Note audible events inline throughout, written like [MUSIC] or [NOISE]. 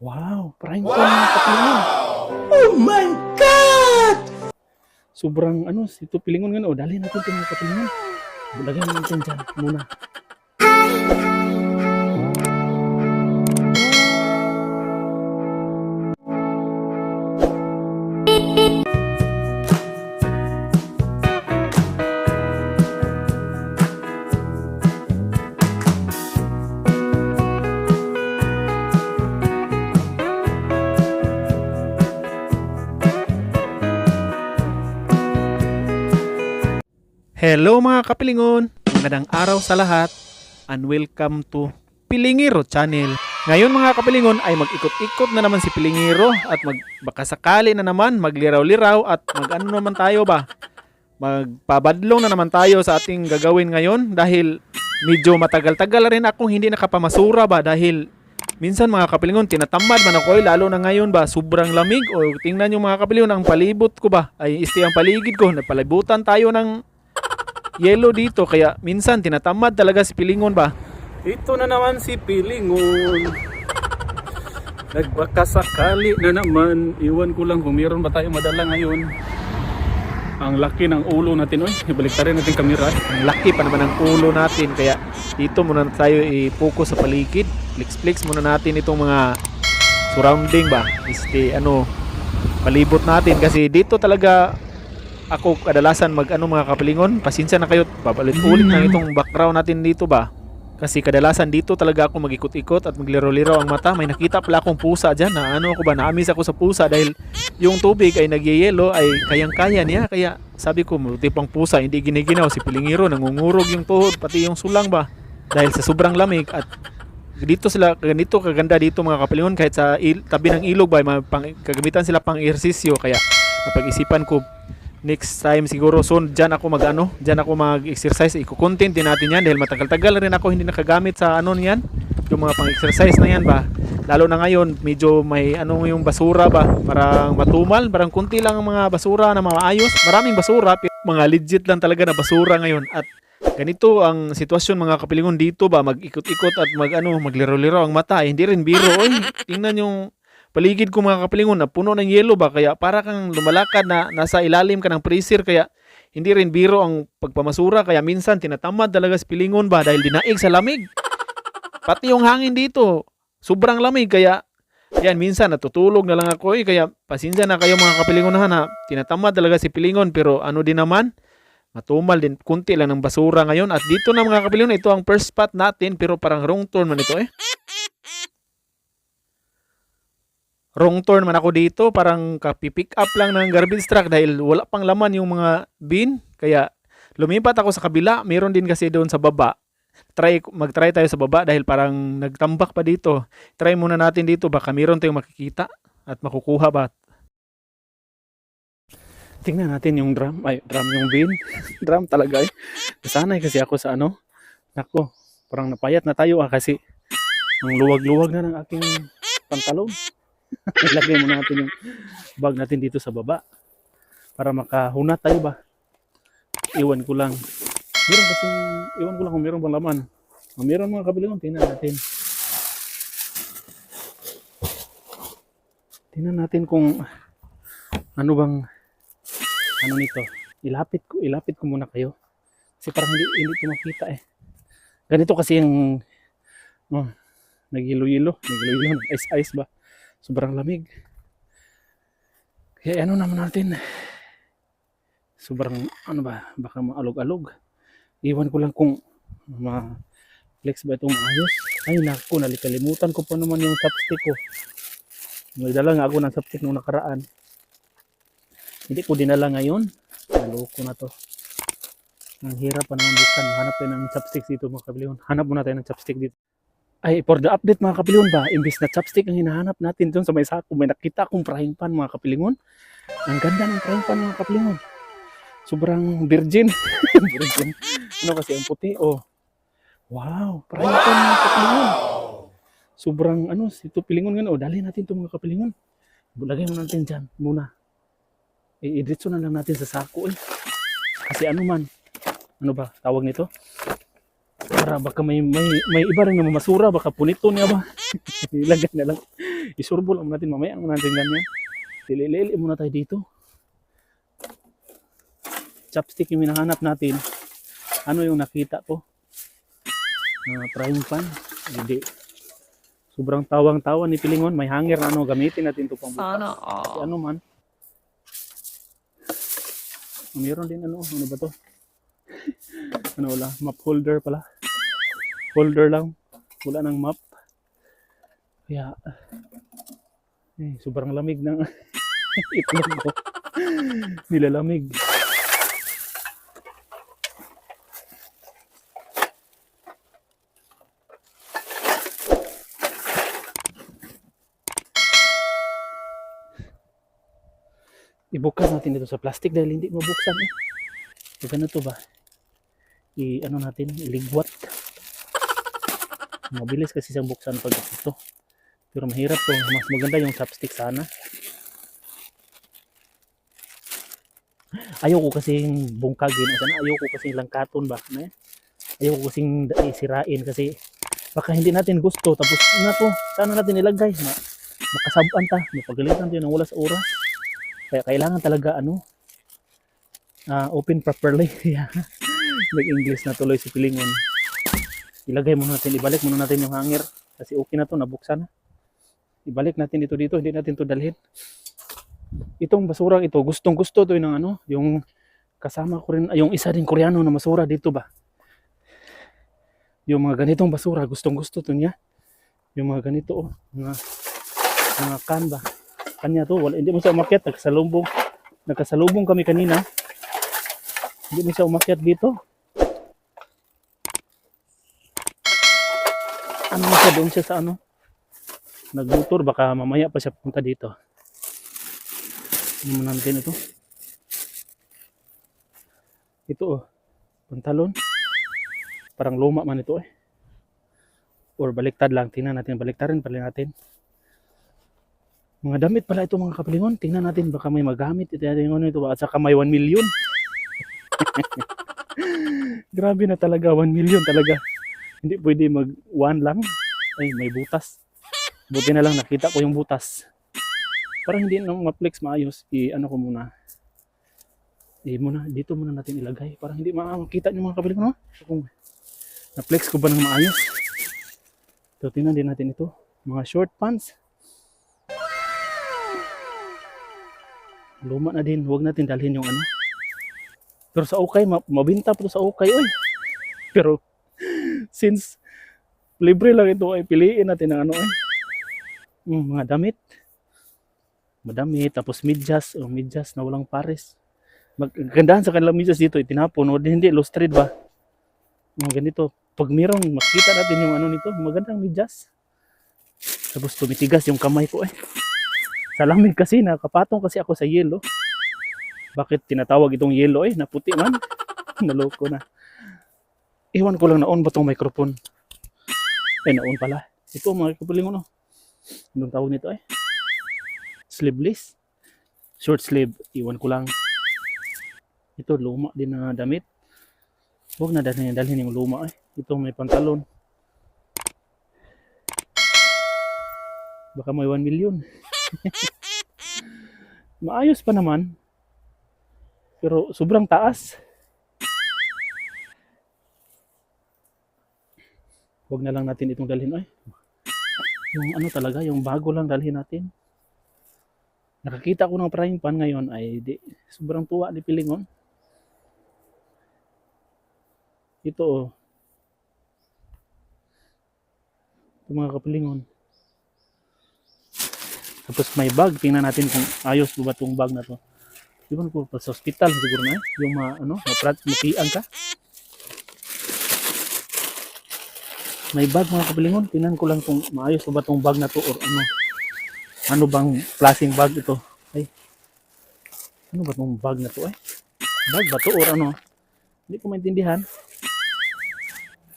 Wow, pan mga kapilingon. Oh my God! Sobrang ano, ito pilingon nga. O, dali natin ito mga kapilingon. Lagyan natin dyan muna. Hello mga kapilingon! Magandang araw sa lahat and welcome to Pilingiro Channel. Ngayon mga kapilingon ay mag-ikot-ikot na naman si Pilingiro at mag baka sakali na naman magliraw-liraw at mag-ano naman tayo ba? Magpabadlong na naman tayo sa ating gagawin ngayon dahil medyo matagal-tagal rin akong hindi nakapamasura ba dahil minsan mga kapilingon tinatamad man ako eh, lalo na ngayon ba sobrang lamig o tingnan yung mga kapilingon ang palibot ko ba ay isti ang paligid ko napalibutan tayo ng yellow dito kaya minsan tinatamad talaga si Pilingon ba? Ito na naman si Pilingon. Nagbakasakali na naman. Iwan ko lang kung meron ba tayo madala ngayon. Ang laki ng ulo natin. Oy, ibalik rin natin kamera. Ang laki pa naman ng ulo natin. Kaya dito muna tayo i-focus sa paligid. Flex-flex muna natin itong mga surrounding ba. Este, ano, palibot natin. Kasi dito talaga ako kadalasan mag ano mga kapilingon, pasensya na kayo, papalit-ulit na itong background natin dito ba. Kasi kadalasan dito talaga ako magikot-ikot at magliro-liro ang mata. May nakita pala akong pusa dyan na ano ako ba, naamis ako sa pusa dahil yung tubig ay nagyayelo ay kayang-kaya niya. Kaya sabi ko, buti pang pusa, hindi giniginaw. Si Pilingiro, nangungurog yung tuhod, pati yung sulang ba. Dahil sa sobrang lamig at dito sila ganito kaganda dito mga kapilingon kahit sa il, tabi ng ilog ba pang, kagamitan sila pang ehersisyo kaya napag-isipan ko next time siguro soon dyan ako mag ano dyan ako mag exercise iko-content din natin yan dahil matagal-tagal rin ako hindi nakagamit sa ano niyan. Yung mga pang exercise na yan ba. Lalo na ngayon medyo may ano yung basura ba. Parang matumal parang kunti lang ang mga basura na maayos. Maraming basura pero mga legit lang talaga na basura ngayon. At ganito ang sitwasyon mga kapilingon dito ba. Mag-ikot-ikot at mag ano magliro-liro ang mata. Eh, hindi rin biro. Oy tingnan yung paligid ko mga kapilingon na puno ng yelo ba? Kaya para kang lumalakad na nasa ilalim ka ng freezer kaya hindi rin biro ang pagpamasura. Kaya minsan tinatamad talaga sa pilingon ba dahil dinaig sa lamig? Pati yung hangin dito sobrang lamig. Kaya yan minsan natutulog na lang ako eh. Kaya pasensya na kayo mga kapilingon na tinatamad talaga si pilingon. Pero ano din naman matumal din kunti lang ng basura ngayon. At dito na mga kapilingon ito ang first spot natin pero parang wrong turn man ito eh wrong turn man ako dito. Parang kapipick up lang ng garbage truck dahil wala pang laman yung mga bin. Kaya lumipat ako sa kabila. Meron din kasi doon sa baba. Try, mag-try tayo sa baba dahil parang nagtambak pa dito. Try muna natin dito. Baka meron tayong makikita at makukuha ba. Tingnan natin yung drum. Ay, drum yung bin. [LAUGHS] drum talaga eh. Nasanay kasi ako sa ano. Nako, parang napayat na tayo ah kasi ang luwag-luwag na ng aking pantalon. [LAUGHS] Ilagay muna natin yung bag natin dito sa baba para makahunat tayo ba. Iwan ko lang. Meron kasi, iwan ko lang kung meron bang laman. Kung meron mga kabilingon, tingnan natin. Tingnan natin kung ano bang ano nito. Ilapit ko, ilapit ko muna kayo. Kasi parang hindi, hindi ito makita eh. Ganito kasi yung oh, nagilo-ilo, nagilo-ilo, ice-ice ba? Sobrang lamig. Kaya ano naman natin, sobrang ano ba, baka maalog-alog. Iwan ko lang kung ma-flex ba itong maayos. Ay naku, nalikalimutan ko pa naman yung chopstick ko. May dala nga ako ng chopstick nung nakaraan. Hindi ko dinala ngayon. Naloko na to. Ang hirap pa naman buksan. Hanap tayo ng chopstick dito mga kabilyon. Hanap muna tayo ng chopstick dito. Ay, for the update mga kapilingon ba, imbis na chopstick ang hinahanap natin doon sa may sako, may nakita akong frying pan mga kapilingon. Ang ganda ng frying pan mga kapilingon. Sobrang virgin. [LAUGHS] virgin. Ano kasi ang puti, oh. Wow, frying pan mga kapilingon. Sobrang ano, ito pilingon nga, oh, dali natin ito mga kapilingon. Lagay mo natin dyan muna. I-idritso na lang natin sa sako eh. Kasi ano man, ano ba, tawag nito? Para baka may may may iba rin na mamasura baka punito niya ba [LAUGHS] ilagay na lang Isurbo lang natin mamaya ang natin ganyan. Lilili muna tayo dito. Chopstick yung hinahanap natin. Ano yung nakita ko? Uh, frying pan. Hindi. Sobrang tawang-tawa ni Pilingon. May hanger na ano. Gamitin natin ito pang bukas. All. ano man. Meron din ano. Ano ba to? [LAUGHS] ano wala? Map holder pala. Holder lang. Wala ng map. Kaya, eh, sobrang lamig ng [LAUGHS] itlog ko. Nilalamig. Ibukas natin dito sa plastic dahil hindi mabuksan eh. So, ganito ba? I, ano natin, iligwat. Mabilis kasi siyang buksan pag ito. Pero mahirap to. Mas maganda yung chopstick sana. Ayaw ko kasing bungkagin. Sana ayaw ko kasing langkaton ba? Na? Ayaw ko kasing sirain kasi baka hindi natin gusto. Tapos na to, sana natin ilagay. Ma makasabuan ta. Mapagalitan tayo ng wala sa oras. Kaya kailangan talaga ano, ah, open properly. [LAUGHS] Nag-English na tuloy si Pilingon. Ilagay muna natin, ibalik muna natin yung hanger. Kasi okay na to, nabuksan na. Ibalik natin ito dito, hindi natin to dalhin. Itong basurang ito, gustong gusto to ng ano, yung kasama ko rin, yung isa din koreano na basura dito ba. Yung mga ganitong basura, gustong gusto to niya. Yung mga ganito, oh, mga, mga kan ba. Kanya to, wala, hindi mo siya umakyat, nagkasalubong. Nagkasalubong kami kanina. Hindi mo siya umakyat dito. Ano siya doon siya sa ano? Nagmotor, baka mamaya pa siya punta dito. Ano mo natin ito? Ito oh, pantalon. Parang luma man ito eh. Or baliktad lang, tingnan natin, baliktarin pala natin. Mga damit pala ito mga kapilingon. Tingnan natin baka may magamit. Ito yung ano ito. At saka may 1 million. [LAUGHS] Grabe na talaga. 1 million talaga. Hindi pwede mag 1 lang. Ay, may butas. Buti na lang nakita ko yung butas. Parang hindi na ma-flex maayos. I ano ko muna. I muna, dito muna natin ilagay. Parang hindi makakita yung mga kapilingon. No? So, kung na-flex ko ba ng maayos? So, tingnan din natin ito. Mga short pants. luma na din, huwag natin dalhin yung ano. Pero sa okay, ma- mabinta pa sa okay, oy. Pero, since libre lang ito, ay piliin natin ang ano, eh. Mm, mga damit. Madamit, tapos medyas, o medyas na walang pares. Maggandahan sa kanilang medyas dito, itinapon, o hindi, lustrade ba? Mga ganito. Pag mayroong makita natin yung ano nito, magandang medyas. Tapos tumitigas yung kamay ko, eh. Sa lamig kasi, nakapatong kasi ako sa yelo. Bakit tinatawag itong yelo eh? Naputi man. [LAUGHS] Naloko na. Iwan ko lang na-on ba itong microphone? Ay, na-on pala. Ito, mga kapaling ano. Anong tawag nito eh? Sleeveless. Short sleeve. Iwan ko lang. Ito, luma din na damit. Huwag na dalhin, dalhin yung luma eh. Ito, may pantalon. Baka may 1 million. [LAUGHS] Maayos pa naman. Pero sobrang taas. Huwag na lang natin itong dalhin. Ay, yung ano talaga, yung bago lang dalhin natin. Nakakita ko ng frying pan ngayon ay di, sobrang tuwa ni Pilingon. Ito oh. Ito mga kapilingon. Tapos may bag, tingnan natin kung ayos ba itong bag na to. Di ba po, sa hospital siguro na, eh. yung ma, ano, maprat, mapian ka. May bag mga kapilingon, tingnan ko lang kung maayos ba itong bag na to or ano. Ano bang klaseng bag ito? Ay, ano ba itong bag na to eh? Bag ba to or ano? Hindi ko maintindihan.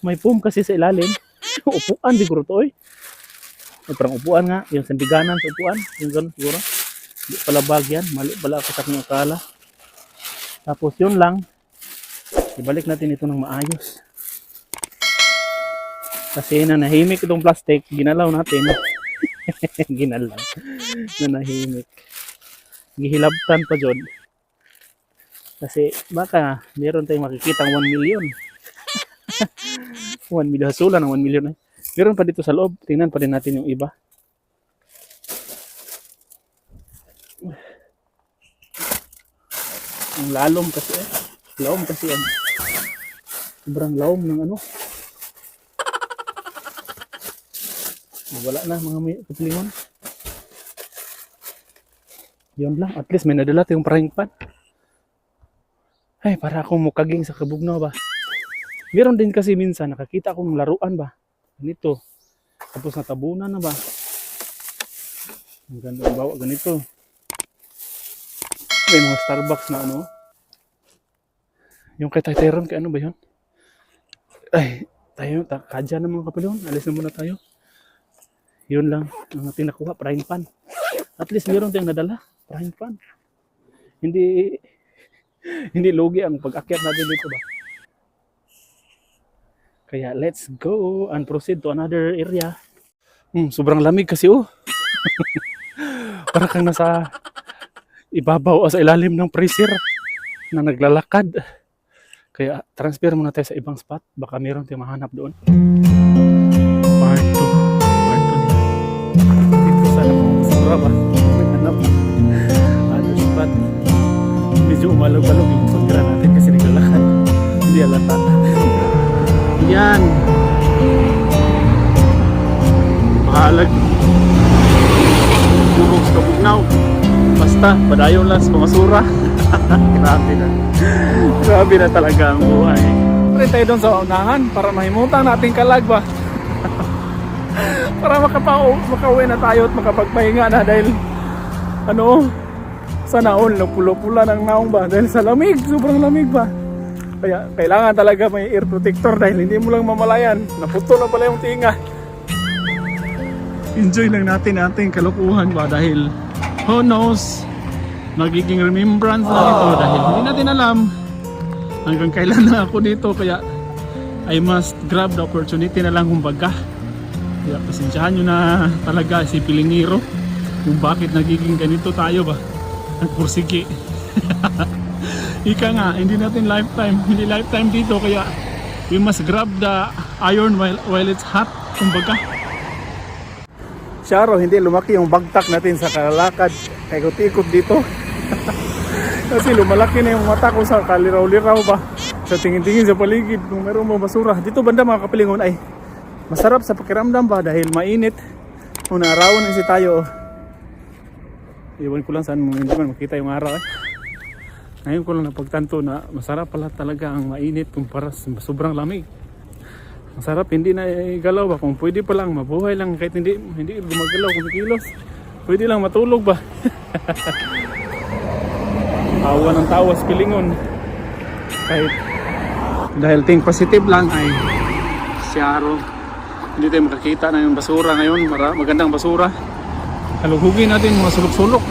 May foam kasi sa ilalim. [LAUGHS] Upuan siguro to eh. Ay, parang upuan nga, yung sandiganan sa upuan, yung ganun siguro. Hindi pala bag yan, mali pala ako sa aking akala. Tapos yun lang, ibalik natin ito ng maayos. Kasi na nahimik itong plastic, ginalaw natin. [LAUGHS] Ginalang. Nanahimik. Gihilabtan pa jud. Kasi baka meron tayong makikita 1 million. [LAUGHS] 1 million. Hasulan ng 1 million. Eh. Meron pa dito sa loob. Tingnan pa rin natin yung iba. Ang lalom kasi eh. Laom kasi yan. Sobrang laom ng ano. Wala na mga kapilingon. Yun lang. At least may nadala tayong frying pan. Ay, para akong mukaging sa kabugnaw ba. Meron din kasi minsan nakakita akong laruan ba. Ganito. Tapos natabunan na ba. Ang ganda ang bawa ganito. May mga Starbucks na ano. Yung kay Tayteron, kay ano ba yun? Ay, tayo, ta, kadya na mga kapalyon. Alis na muna tayo. Yun lang ang ating nakuha, frying pan. At least meron tayong nadala, frying pan. Hindi, hindi logi ang pag-akyat natin dito ba? Kaya let's go and proceed to another area. Hmm, sobrang lamig kasi oh. [LAUGHS] Para kang nasa ibabaw o sa ilalim ng freezer na naglalakad. Kaya transfer muna tayo sa ibang spot. Baka meron tayong mahanap doon. Sura ba? Naghanap. Other spot. Medyo umalog-alog yung pagkira natin kasi naglalakad. Hindi alata. Yan. Mahalag. Durog sa kabugnaw. Basta, padayon lang sa pamasura. [LAUGHS] Grabe na. Grabe na talaga ang buhay. Pare tayo doon sa unahan para mahimutan nating kalag ba. Para makapau makauwi na tayo at makapagpahinga na dahil ano sana all pula-pula ng naong ba dahil sa lamig, sobrang lamig ba. Kaya kailangan talaga may air protector dahil hindi mo lang mamalayan. Naputo na pala yung tinga. Enjoy lang natin ating kalukuhan ba dahil who knows magiging remembrance na ito dahil hindi natin alam hanggang kailan na ako dito kaya I must grab the opportunity na lang kumbaga kaya pasensyahan nyo na talaga si Pilingiro kung bakit nagiging ganito tayo ba nagpursigi [LAUGHS] ika nga hindi natin lifetime hindi lifetime dito kaya we must grab the iron while, while it's hot kumbaga Sharo, hindi lumaki yung bagtak natin sa kalalakad. Kaya ikot dito. [LAUGHS] Kasi lumalaki na yung mata ko sa kaliraw-liraw ba. Sa tingin-tingin sa paligid kung meron mo basura. Dito banda mga kapilingon ay masarap sa pakiramdam ba dahil mainit. Kung naarawan kasi tayo. Iwan ko lang saan hindi man makita yung araw eh. Ngayon ko lang napagtanto na masarap pala talaga ang mainit kumpara sa sobrang lamig. Masarap hindi na igalaw ba kung pwede pa lang mabuhay lang kahit hindi hindi gumagalaw kumikilos. Pwede lang matulog ba? [LAUGHS] Awa ng tawas pilingon. Kahit dahil ting positive lang ay siyaro. Hindi tayo makakita yung basura ngayon. Mara, magandang basura. Kalugugin natin mga sulok-sulok.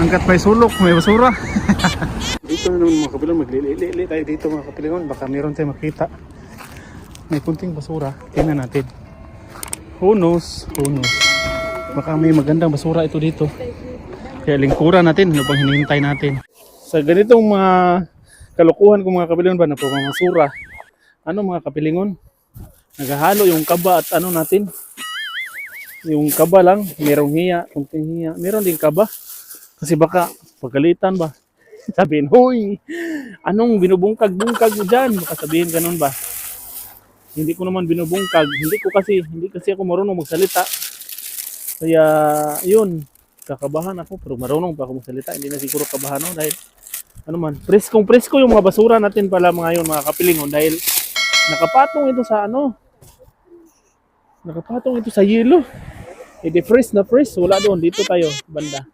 Hanggat may sulok, may basura. [LAUGHS] dito na naman mga kapilingon, maglili tayo dito mga kapilingon. Baka meron tayo makita. May kunting basura. Tingnan natin. Who knows? Who knows? Baka may magandang basura ito dito. Kaya lingkuran natin, ano bang hinihintay natin. Sa ganitong mga kalukuhan kung mga kapilingon ba na pamamasura, ano mga kapilingon? Naghahalo yung kaba at ano natin, yung kaba lang, merong hiya, kunting hiya, meron din kaba. Kasi baka pagalitan ba? [LAUGHS] Sabihin, huy, anong binubungkag-bungkag mo dyan? Baka sabihin ganun ba? Hindi ko naman binubungkag, hindi ko kasi, hindi kasi ako marunong magsalita. Kaya, yun, kakabahan ako, pero marunong pa ako magsalita. Hindi na siguro kabahan ako dahil, ano man, preskong presko yung mga basura natin pala mga yun, mga kapilingon. Dahil, nakapatong ito sa ano, nakapatong ito sa yelo. E di freeze na freeze, wala doon, dito tayo, banda.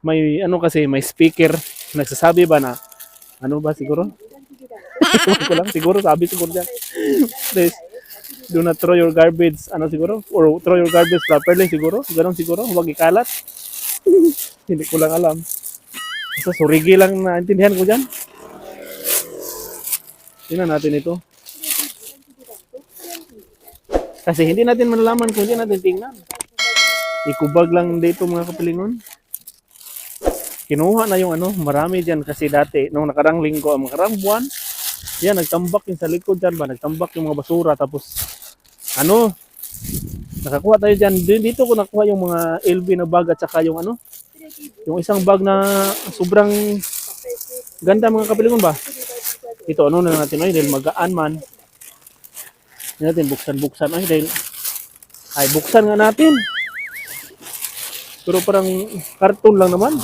May, ano kasi, may speaker, nagsasabi ba na, ano ba siguro? [LAUGHS] Ko lang, siguro sabi siguro dyan. Please, do not throw your garbage, ano siguro? Or throw your garbage properly siguro? Ganon siguro, huwag ikalat. [LAUGHS] Hindi ko lang alam. Basta surigi lang naintindihan ko dyan. Tingnan natin ito. Kasi hindi natin malalaman kung hindi natin tingnan. Ikubag lang dito mga kapilingon. Kinuha na yung ano, marami dyan kasi dati, nung nakarang linggo, ang makarang buwan, yan, nagtambak yung sa likod dyan ba, nagtambak yung mga basura, tapos, ano, nakakuha tayo dyan, Di- dito ko nakuha yung mga LB na bag at saka yung ano, yung isang bag na sobrang ganda mga kapilingon ba? Ito, ano na natin, ay, dahil magaan man. Natin buksan-buksan, ay, dahil, ay, buksan nga natin. Pero parang karton lang naman.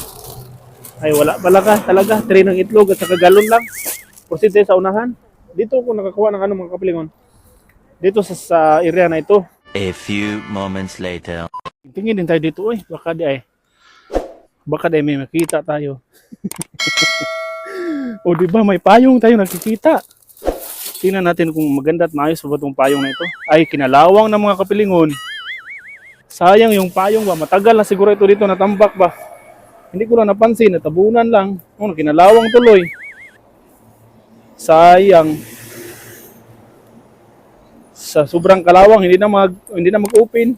Ay wala pala ka talaga. Tray ng itlog at saka galon lang. Proceed tayo sa unahan. Dito ako nakakuha ng ano mga kapilingon. Dito sa, sa area na ito. A few moments later. Tingin din tayo dito. Uy, baka di ay. Baka di ay may makita tayo. [LAUGHS] o di ba may payong tayo nakikita. Tingnan natin kung maganda at maayos ba itong payong na ito. Ay, kinalawang ng mga kapilingon. Sayang yung payong ba. Matagal na siguro ito dito natambak ba. Hindi ko lang napansin. Natabunan lang. Oh, kinalawang tuloy. Sayang. Sa sobrang kalawang, hindi na mag hindi na mag-open.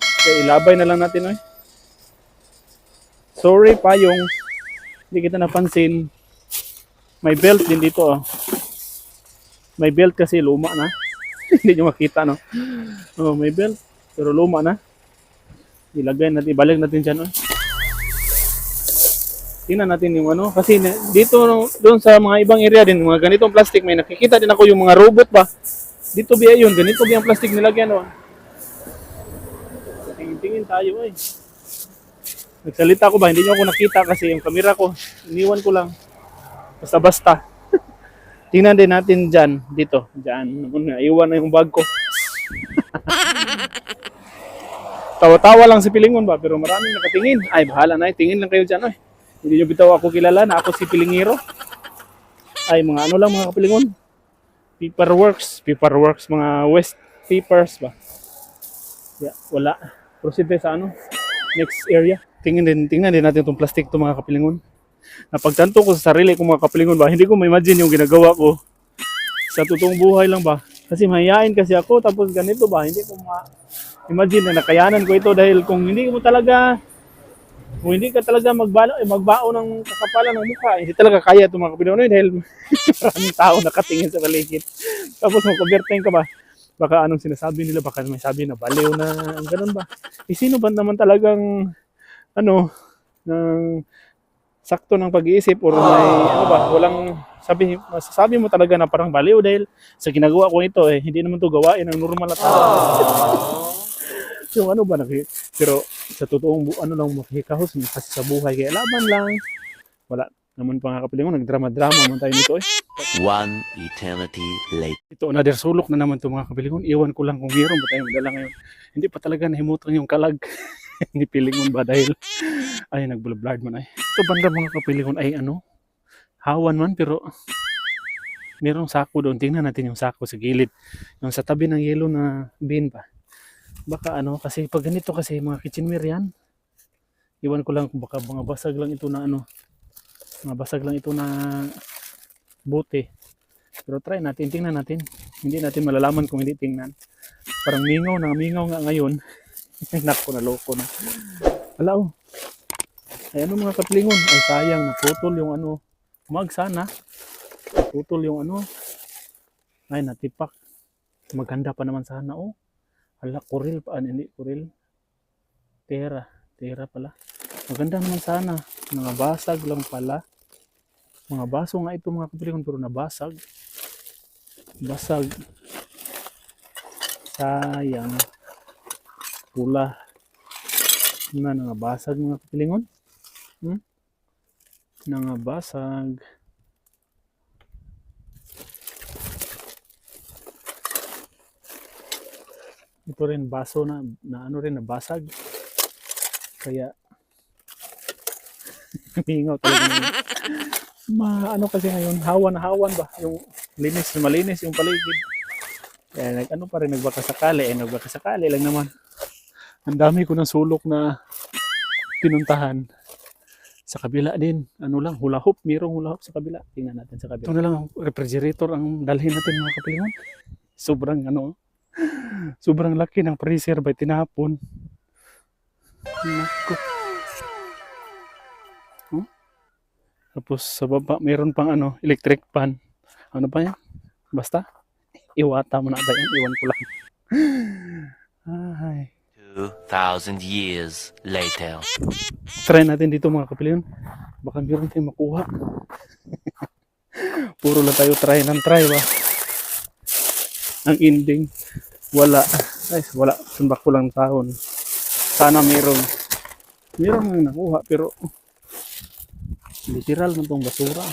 Kaya ilabay na lang natin, oy. Sorry, payong. Hindi kita napansin. May belt din dito, oh. May belt kasi luma na. [LAUGHS] Hindi nyo makita, no? Oh, may belt. Pero luma na. Ilagay natin, ibalik natin dyan, oh. Tingnan natin yung ano. Kasi dito, no, doon sa mga ibang area din, mga ganitong plastic, may nakikita din ako yung mga robot ba. Dito biya yun, ganito biya ang plastic nilagyan, oh. Tingin-tingin tayo, eh. Nagsalita ko ba? Hindi nyo ako nakita kasi yung camera ko, iniwan ko lang. Basta-basta. Tingnan din natin dyan, dito. Dyan. Naiwan na yung bag ko. Tawa-tawa lang si Pilingon ba? Pero maraming nakatingin. Ay, bahala na. eh. Tingin lang kayo dyan. Ay. Hindi nyo bitaw ako kilala na ako si Pilingiro. Ay, mga ano lang mga kapilingon. Paperworks. Paperworks. Mga West Papers ba? Yeah, wala. Proceed sa ano? Next area. Tingnan din, tingnan din natin itong plastic to mga kapilingon. Napagtanto ko sa sarili ko mga kapilingon ba, hindi ko ma-imagine yung ginagawa ko sa totoong buhay lang ba. Kasi mahihain kasi ako, tapos ganito ba, hindi ko ma-imagine na nakayanan ko ito dahil kung hindi mo talaga, kung hindi ka talaga magbalo, eh, magbao ng kakapalan ng mukha, hindi talaga kaya itong mga kapilingon dahil [LAUGHS] maraming tao nakatingin sa paligid. Tapos magkuberteng ka ba, baka anong sinasabi nila, baka may sabi na baliw na, ganun ba. Eh, sino ba naman talagang, ano, ng sakto ng pag-iisip or may ano ba, walang sabi masasabi mo talaga na parang baliw dahil sa ginagawa ko ito eh hindi naman to gawain ng normal na tao. [LAUGHS] yung ano ba naki pero sa totoong ano lang makikahos kasi sa buhay kaya laban lang. Wala naman pa nga kapilingon nagdrama-drama man tayo nito eh. One eternity later. Ito another sulok na naman to mga kapilingon. Iwan ko lang kung meron ba tayong madala ngayon. Hindi pa talaga nahimutan yung kalag [LAUGHS] ni Pilingon ba dahil ay nagblurred man ay. Ito banda mga kapilingon ay ano hawan man pero merong sako doon. Tingnan natin yung sako sa gilid. Yung sa tabi ng yellow na bin pa. Baka ano kasi pag ganito kasi mga kitchenware yan. Iwan ko lang kung baka mga basag lang ito na ano. Mga basag lang ito na bote. Pero try natin, tingnan natin. Hindi natin malalaman kung hindi tingnan. Parang mingaw na, mingaw nga ngayon. [LAUGHS] Nako, naloko na. Wala oh. Ay ano mga kaplingon, ay sayang, naputol yung ano. Umag sana. Naputol yung ano. Ay, natipak. Maganda pa naman sana oh. Hala, kuril pa. Hindi, kuril. Tera. Tera pala. Maganda naman sana. Mga basag lang pala. Mga baso nga ito mga kaplingon, pero nabasag. Basag. Sayang. Pula. Na nangabasag mga kapilingon. Hmm? nangabasag. Ito rin baso na, na ano rin nabasag. Kaya [LAUGHS] hingaw talaga ngayon. ma ano kasi ngayon hawan na hawan ba? Yung linis malinis yung paligid. Kaya nag ano pa rin nagbaka sakali eh nagbaka sakali lang naman. Ang dami ko ng sulok na pinuntahan. Sa kabila din ano lang hula hoop mayroong hula hoop sa kabila. Tingnan natin sa kabila. Ito na lang ang refrigerator ang dalhin natin mga kapilingon sobrang ano sobrang laki ng freezer ba tinapon. Nako. Tapos sa baba, meron pang ano, electric fan. Ano pa yan? Basta, iwata mo na ba yan? Iwan ko lang. [LAUGHS] Ay. 2,000 years later. Try natin dito mga kapilyon. Baka meron tayong makuha. [LAUGHS] Puro lang tayo try ng try ba? Ang ending, wala. Ay, wala. Sunbak ko lang taon. Sana meron. Meron nga nakuha, pero literal man tong basura.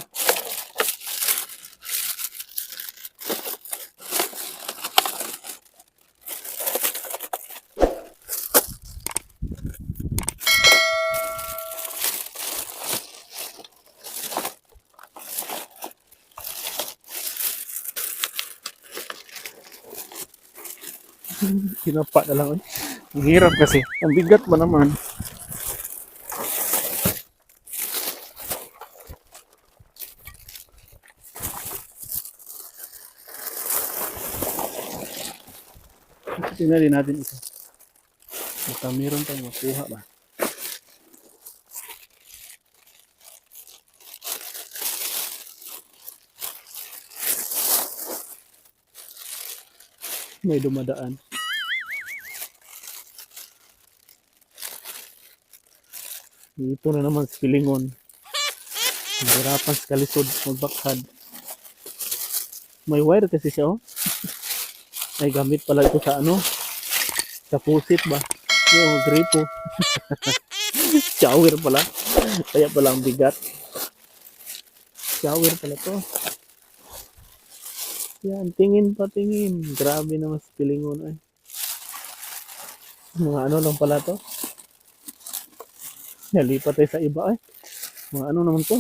[LAUGHS] Kinapa na lang. Ang hirap kasi. Ang bigat ba naman? Tingnan din natin ito. Baka meron tayong makuha ba? May dumadaan. Ito na naman si Pilingon. Hirapan sa kalisod magbakhad. May wire kasi siya oh. Ay gamit pala ito sa ano? Sa pusit ba? Yung gripo. [LAUGHS] Shower pala. Kaya pala ang bigat. Shower pala to. Yan, tingin pa tingin. Grabe naman si Pilingon ay. Mga ano lang pala to. Nalipat tayo sa iba ay. Mga ano naman to.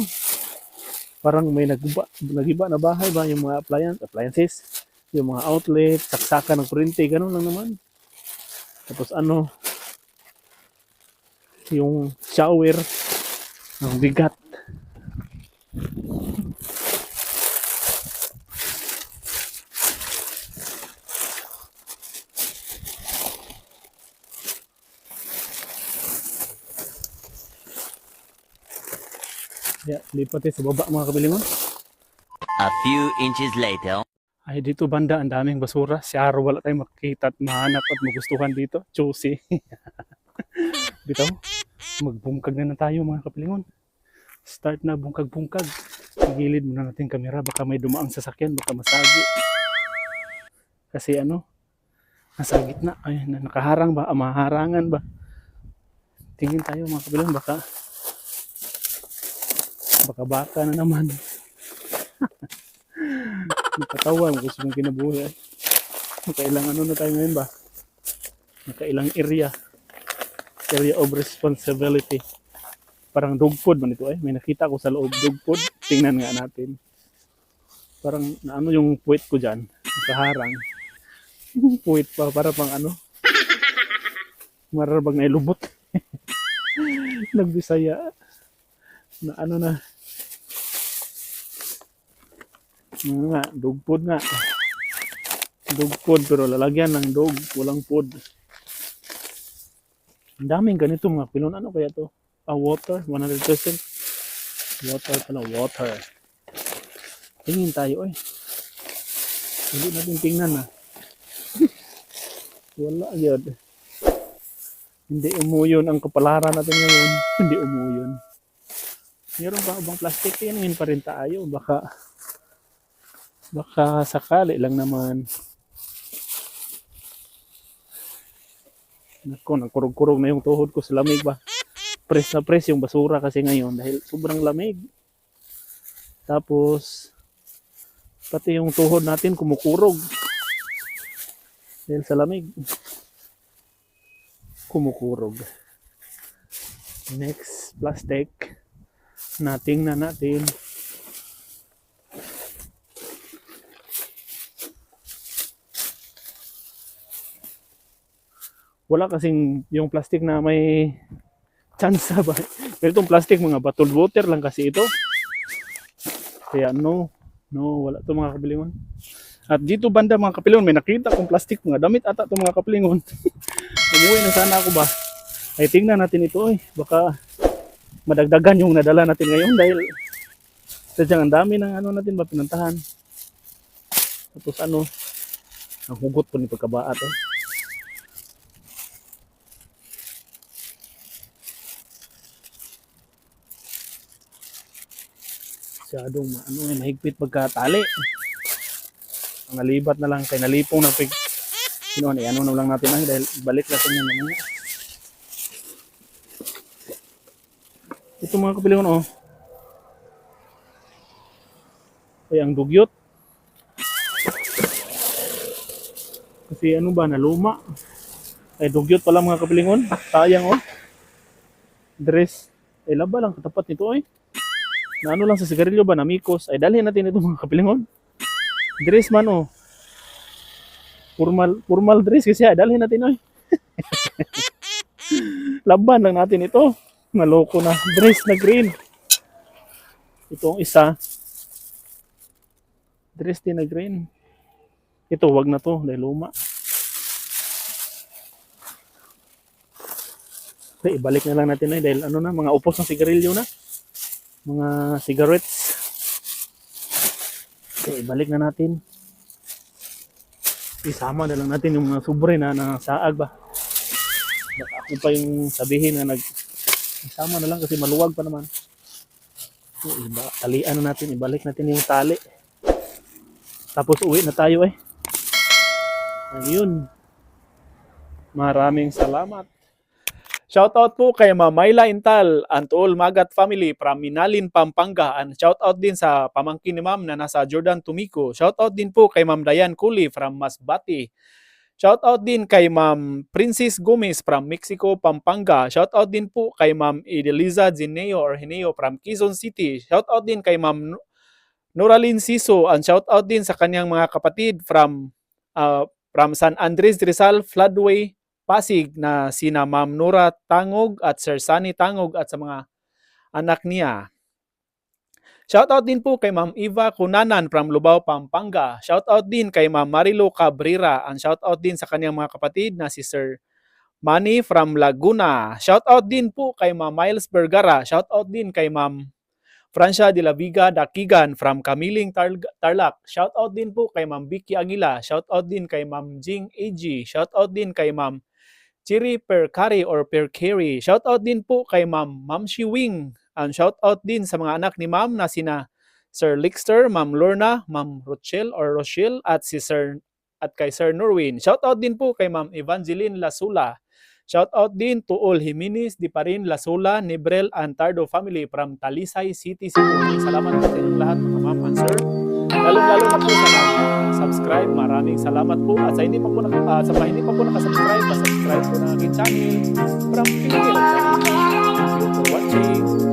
Parang may nagiba, nagiba na bahay ba yung mga appliance, appliances, yung mga outlet, saksakan ng kurente, ganun lang naman. Tapos ano, yung shower, ang bigat. Kaya lipat tayo sa baba mga kabilingon. A few inches later. Ay, dito banda, ang daming basura. Si Aro, wala tayong makikita at mahanap at magustuhan dito. Choosy. [LAUGHS] dito, magbungkag na na tayo mga kapilingon. Start na bungkag-bungkag. Gilid muna natin kamera. Baka may dumaang sasakyan, baka masagi. Kasi ano, nasa gitna. Ay, na- nakaharang ba? Ah, maharangan ba? Tingin tayo mga kapilingon, baka baka baka na naman. [LAUGHS] Nakatawa, gusto mong kinabuhi. Nakailang ano na tayo ngayon ba? Nakailang area. Area of responsibility. Parang dog food man ito eh. May nakita ko sa loob dog food. Tingnan nga natin. Parang na ano yung puwit ko dyan. Nakaharang. Yung puwit pa. Para pang ano. Marabang na ilubot. [LAUGHS] Nagbisaya. Na ano na. Ano nga, dog food nga. Dog food pero lalagyan ng dog, walang food. Ang daming ganito mga pilon. Ano kaya to? Ah, water, 100%. Water pala, water. Tingin tayo eh. Hindi natin tingnan na. [LAUGHS] Wala yun. Hindi umuyon ang kapalaran natin ngayon. Hindi umuyon. Meron pa bang plastic? Tingin pa rin tayo. Baka Baka sakali lang naman. Nako, nagkurog-kurog na yung tuhod ko sa lamig ba. Press na press yung basura kasi ngayon dahil sobrang lamig. Tapos, pati yung tuhod natin kumukurog. Dahil sa lamig. Kumukurog. Next, plastic. Nating na natin. Wala kasing yung plastic na may tsansa ba. [LAUGHS] Pero itong plastic, mga bottled water lang kasi ito. Kaya no, no, wala to mga kapilingon. At dito banda mga kapilingon, may nakita kong plastic, mga damit ata to mga kapilingon. [LAUGHS] Umuwi na sana ako ba? Ay tingnan natin ito ay baka madagdagan yung nadala natin ngayon dahil sadyang ang dami ng ano natin ba pinuntahan. Tapos ano, ang hugot po ni pagkabaat oh. Masyadong ma- ano, eh, mahigpit pagkatali. Ang nalibat na lang kay nalipong ng pig. Sino ano, ano na lang natin ay dahil balik natin yan mamaya. Ito mga kapilingon oh. Ay ang dugyot. Kasi ano ba naluma. Ay dugyot pala mga kapilingon. Sayang oh. Dress. Ay laba lang katapat nito ay. Na ano lang sa sigarilyo ba namikos. Ay dalhin natin ito mga kapilingon. Dress man oh. Formal formal dress kasi ay dalhin natin oy. [LAUGHS] Laban lang natin ito. Naloko na. Dress na green. Ito ang isa. Dress din na green. Ito, wag na to. Dahil luma. Okay, ibalik na lang natin na dahil ano na, mga upos ng sigarilyo na. Mga cigarettes. Okay, ibalik na natin. Isama na lang natin yung mga sobre na nasaag ba. Baka ako pa yung sabihin na nag Isama na lang kasi maluwag pa naman. So, iba, talian na natin, ibalik natin yung tali. Tapos uwi na tayo eh. Ayun. Maraming salamat. Shoutout po kay Ma'am Myla Intal and all Magat family from Minalin, Pampanga. And shoutout din sa pamangkin ni Ma'am na nasa Jordan, Tumico. Shoutout din po kay Ma'am Dayan Kuli from Masbati. Shoutout din kay Ma'am Princess Gomez from Mexico, Pampanga. Shoutout din po kay Ma'am Ideliza Gineo or Hineo from Quezon City. Shoutout din kay Ma'am Noraline Siso and shoutout din sa kanyang mga kapatid from uh, from San Andres Rizal, Floodway, Pasig na sina Ma'am Nora Tangog at Sir Sunny Tangog at sa mga anak niya. Shoutout din po kay Ma'am Eva Kunanan from Lubao, Pampanga. Shoutout din kay Ma'am Marilo Cabrera and shoutout din sa kanyang mga kapatid na si Sir Manny from Laguna. Shoutout din po kay Ma'am Miles Vergara. Shoutout din kay Ma'am Francia de la Viga Dakigan from Kamiling Tar- Tarlac. Shoutout din po kay Ma'am Vicky Aguila. Shoutout din kay Ma'am Jing AG. Shoutout din kay Ma'am Chiri Percari or Percari. Shoutout din po kay Ma'am Ma'am Wing. And shoutout din sa mga anak ni Ma'am na sina Sir Lixter, Ma'am Lorna, Ma'am Rochelle or Rochelle at si Sir at kay Sir Norwin. Shoutout din po kay Ma'am Evangeline Lasula. Shoutout din to all Jimenez, Diparin, Lasula, Nebrel, and Tardo family from Talisay City, Cebu. Salamat po sa inyong lahat mga ma'am and sir. Lalo-lalo na po sa subscribe. Maraming salamat po. At sa hindi pa po, naka, ah, sa hindi pa po nakasubscribe, pa-subscribe po ng aking channel from Pingil. Thank you for watching.